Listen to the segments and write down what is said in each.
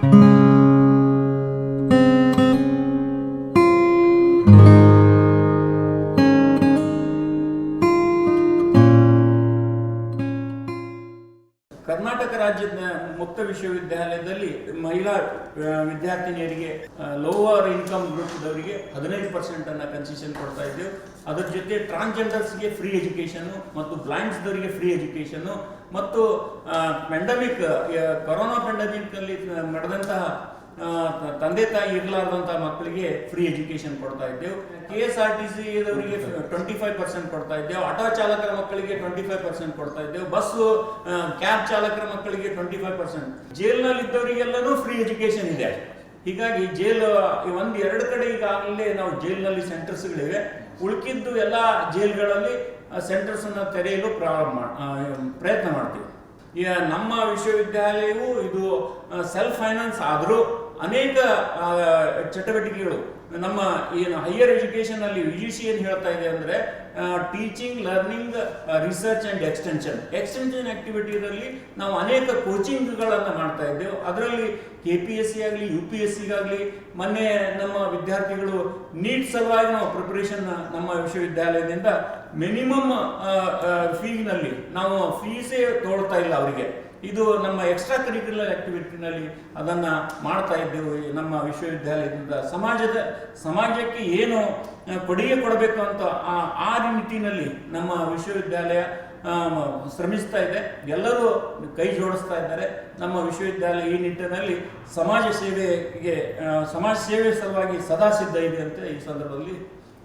thank you Karnataka ರಾಜ್ಯದ ಮುಕ್ತ ವಿಶ್ವವಿದ್ಯಾಲಯದಲ್ಲಿ ಮಹಿಳಾ ವಿದ್ಯಾರ್ಥಿನಿಯರಿಗೆ ಲೋವರ್ ಇನ್ಕಮ್ ಗ್ರೂಪ್ದವರಿಗೆ ಹದಿನೈದು ಪರ್ಸೆಂಟ್ ಅನ್ನ ಕನ್ಸೆಷನ್ ಕೊಡ್ತಾ ಇದ್ದೇವೆ. ಅದರ ಜೊತೆ ಟ್ರಾನ್ಸ್ಜೆಂಡರ್ಸ್ಗೆ ಫ್ರೀ ಎಜುಕೇಷನ್ ಮತ್ತು ಬ್ಲೈಂಡ್ಸ್ದವರಿಗೆ ಫ್ರೀ ಎಜುಕೇಷನ್ ಮತ್ತು ಪೆಂಡಮಿಕ್ ಕೊರೋನಾ ಪೆಂಡಮಿಕ್ ಅಲ್ಲಿ ನಡೆದಂತಹ ತಂದೆ ತಾಯಿ ಇರಲಾರ್ದಂಥ ಮಕ್ಕಳಿಗೆ ಫ್ರೀ ಎಜುಕೇಶನ್ ಕೊಡ್ತಾ ಇದ್ದೇವೆ. K S R T C ಅವರಿಗೆ ಟ್ವೆಂಟಿ ಫೈವ್ ಪರ್ಸೆಂಟ್ ಕೊಡ್ತಾ ಇದ್ದೇವೆ. ಆಟೋ ಚಾಲಕರ ಮಕ್ಕಳಿಗೆ ಟ್ವೆಂಟಿ ಫೈವ್ ಪರ್ಸೆಂಟ್ ಕೊಡ್ತಾ ಇದ್ದೇವೆ. ಬಸ್ ಕ್ಯಾಬ್ ಚಾಲಕರ ಮಕ್ಕಳಿಗೆ ಟ್ವೆಂಟಿ ಫೈವ್ ಪರ್ಸೆಂಟ್ ಜೈಲ್ನಲ್ಲಿ ಇದ್ದವರಿಗೆಲ್ಲನೂ ಫ್ರೀ ಎಜುಕೇಶನ್ ಇದೆ. ಹೀಗಾಗಿ ಜೈಲ್ ಒಂದು ಎರಡು ಕಡೆ ಈಗಾಗಲೇ ನಾವು ಜೈಲಿನಲ್ಲಿ ಸೆಂಟರ್ಸ್ಗಳಿವೆ ಉಳ್ಕಿದ್ದು ಎಲ್ಲ ಜೈಲ್ಗಳಲ್ಲಿ ಸೆಂಟರ್ಸ್ ಅನ್ನ ತೆರೆಯಲು ಪ್ರಾರಂಭ ಪ್ರಯತ್ನ ಮಾಡ್ತೀವಿ. ನಮ್ಮ ವಿಶ್ವವಿದ್ಯಾಲಯವು ಇದು ಸೆಲ್ಫ್ ಫೈನಾನ್ಸ್ ಆದರೂ ಅನೇಕ ಚಟುವಟಿಕೆಗಳು. ನಮ್ಮ ಏನು ಹೈಯರ್ ಎಜುಕೇಶನ್ ಅಲ್ಲಿ ಯು ಜಿ ಸಿ ಏನು ಹೇಳ್ತಾ ಇದೆ ಅಂದ್ರೆ teaching learning research and extension extension ಆಕ್ಟಿವಿಟಿಗಳಲ್ಲಿ ನಾವು ಅನೇಕ ಕೋಚಿಂಗ್ಗಳನ್ನು ಮಾಡ್ತಾ ಇದ್ದೇವೆ. ಅದರಲ್ಲಿ ಕೆ ಪಿ ಎಸ್ ಸಿ ಆಗಲಿ ಯು ಪಿ ಎಸ್ ಸಿಗಾಗಲಿ ಮೊನ್ನೆ ನಮ್ಮ ವಿದ್ಯಾರ್ಥಿಗಳು ನೀಟ್ ಸಲುವಾಗಿ ನಾವು ಪ್ರಿಪರೇಷನ್ ನಮ್ಮ ವಿಶ್ವವಿದ್ಯಾಲಯದಿಂದ ಮಿನಿಮಮ್ ಫೀನಲ್ಲಿ ನಾವು ಫೀಸೇ ತೋಳ್ತಾ ಇಲ್ಲ ಅವರಿಗೆ. ಇದು ನಮ್ಮ ಎಕ್ಸ್ಟ್ರಾ ಕರಿಕ್ಯುಲರ್ ಆಕ್ಟಿವಿಟಿನಲ್ಲಿ ಅದನ್ನು ಮಾಡ್ತಾ ಇದ್ದೇವೆ ನಮ್ಮ ವಿಶ್ವವಿದ್ಯಾಲಯದಿಂದ. ಸಮಾಜದ, ಸಮಾಜಕ್ಕೆ ಏನು ಕೊಡುಗೆ ಕೊಡಬೇಕು ಅಂತ ಆ ನಿಟ್ಟಿನಲ್ಲಿ ನಮ್ಮ ವಿಶ್ವವಿದ್ಯಾಲಯ ಶ್ರಮಿಸ್ತಾ ಇದೆ. ಎಲ್ಲರೂ ಕೈ ಜೋಡಿಸ್ತಾ ಇದ್ದಾರೆ. ನಮ್ಮ ವಿಶ್ವವಿದ್ಯಾಲಯ ಈ ನಿಟ್ಟಿನಲ್ಲಿ ಸಮಾಜ ಸೇವೆಗೆ ಸಮಾಜ ಸೇವೆ ಸಲುವಾಗಿ ಸದಾ ಸಿದ್ಧ ಇದೆ ಅಂತ ಈ ಸಂದರ್ಭದಲ್ಲಿ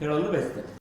ಹೇಳಲು ಬಯಸ್ತೇನೆ.